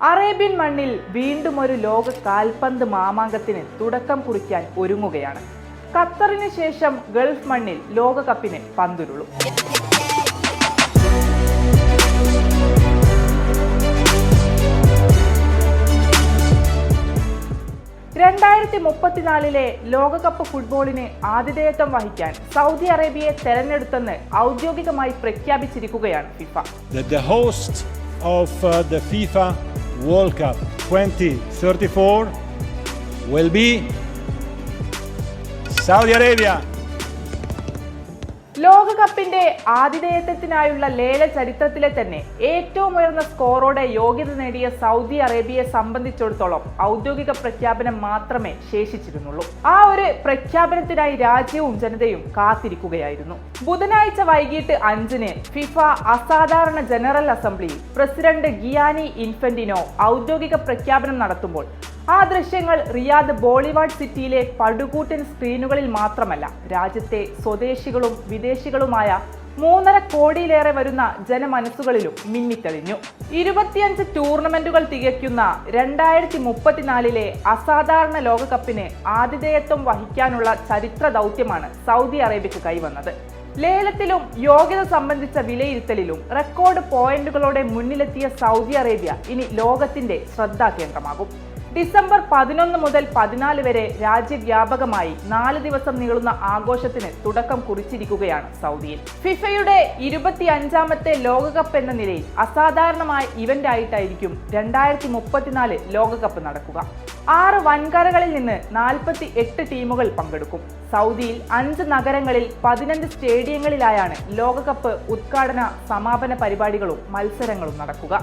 Arabian മണ്ണിൽ വീണ്ടും ഒരു ലോക കാൽപന്ത് മാമാങ്കത്തിന് തുടക്കം കുറിക്കാൻ ഒരുങ്ങുകയാണ്. ഖത്തറിന് ശേഷം ഗൾഫ് മണ്ണിൽ ലോകകപ്പിന് പന്തുരുളും. രണ്ടായിരത്തി മുപ്പത്തിനാലിലെ ലോകകപ്പ് ഫുട്ബോളിന് ആതിഥേയത്വം വഹിക്കാൻ സൗദി അറേബ്യയെ തെരഞ്ഞെടുത്തെന്ന് ഔദ്യോഗികമായി പ്രഖ്യാപിച്ചിരിക്കുകയാണ് FIFA. The the host of FIFA World Cup 2034 will be Saudi Arabia. ലോകകപ്പിന്റെ ആതിഥേയത്വത്തിനായുള്ള ലേല ചരിത്രത്തിലെ തന്നെ ഏറ്റവും ഉയർന്ന സ്കോറോടെ യോഗ്യത നേടിയ സൗദി അറേബ്യയെ സംബന്ധിച്ചിടത്തോളം ഔദ്യോഗിക പ്രഖ്യാപനം മാത്രമേ ശേഷിച്ചിരുന്നുള്ളൂ. ആ ഒരു പ്രഖ്യാപനത്തിനായി രാജ്യവും ജനതയും കാത്തിരിക്കുകയായിരുന്നു. ബുധനാഴ്ച വൈകിട്ട് അഞ്ചിന് ഫിഫ അസാധാരണ ജനറൽ അസംബ്ലിയിൽ പ്രസിഡന്റ് ഗിയാനി ഇൻഫന്റിനോ ഔദ്യോഗിക പ്രഖ്യാപനം നടത്തുമ്പോൾ ആ ദൃശ്യങ്ങൾ റിയാദ് ബോളിവാഡ് സിറ്റിയിലെ പടുകൂറ്റൻ സ്ക്രീനുകളിൽ മാത്രമല്ല രാജ്യത്തെ സ്വദേശികളും വിദേശികളുമായ മൂന്നര കോടിയിലേറെ വരുന്ന ജനമനസ്സുകളിലും മിന്നിത്തെളിഞ്ഞു. ഇരുപത്തിയഞ്ച് ടൂർണമെന്റുകൾ തികയ്ക്കുന്ന രണ്ടായിരത്തി മുപ്പത്തിനാലിലെ അസാധാരണ ലോകകപ്പിന് ആതിഥേയത്വം വഹിക്കാനുള്ള ചരിത്ര ദൗത്യമാണ് സൗദി അറേബ്യക്ക് കൈവന്നത്. ലേലത്തിലും യോഗ്യത സംബന്ധിച്ച വിലയിരുത്തലിലും റെക്കോർഡ് പോയിന്റുകളോടെ മുന്നിലെത്തിയ സൗദി അറേബ്യ ഇനി ലോകത്തിന്റെ ശ്രദ്ധാകേന്ദ്രമാകും. ഡിസംബർ പതിനൊന്ന് മുതൽ പതിനാല് വരെ രാജ്യവ്യാപകമായി നാല് ദിവസം നീളുന്ന ആഘോഷത്തിന് തുടക്കം കുറിച്ചിരിക്കുകയാണ് സൗദിയിൽ. ഫിഫയുടെ ഇരുപത്തി അഞ്ചാമത്തെ ലോകകപ്പ് എന്ന നിലയിൽ അസാധാരണമായ ഇവന്റ് ആയിട്ടായിരിക്കും രണ്ടായിരത്തി മുപ്പത്തിനാല് ലോകകപ്പ് നടക്കുക. ആറ് വൻകരകളിൽ നിന്ന് നാൽപ്പത്തി എട്ട് ടീമുകൾ പങ്കെടുക്കും. സൗദിയിൽ അഞ്ച് നഗരങ്ങളിൽ പതിനഞ്ച് സ്റ്റേഡിയങ്ങളിലായാണ് ലോകകപ്പ് ഉദ്ഘാടന സമാപന പരിപാടികളും മത്സരങ്ങളും നടക്കുക.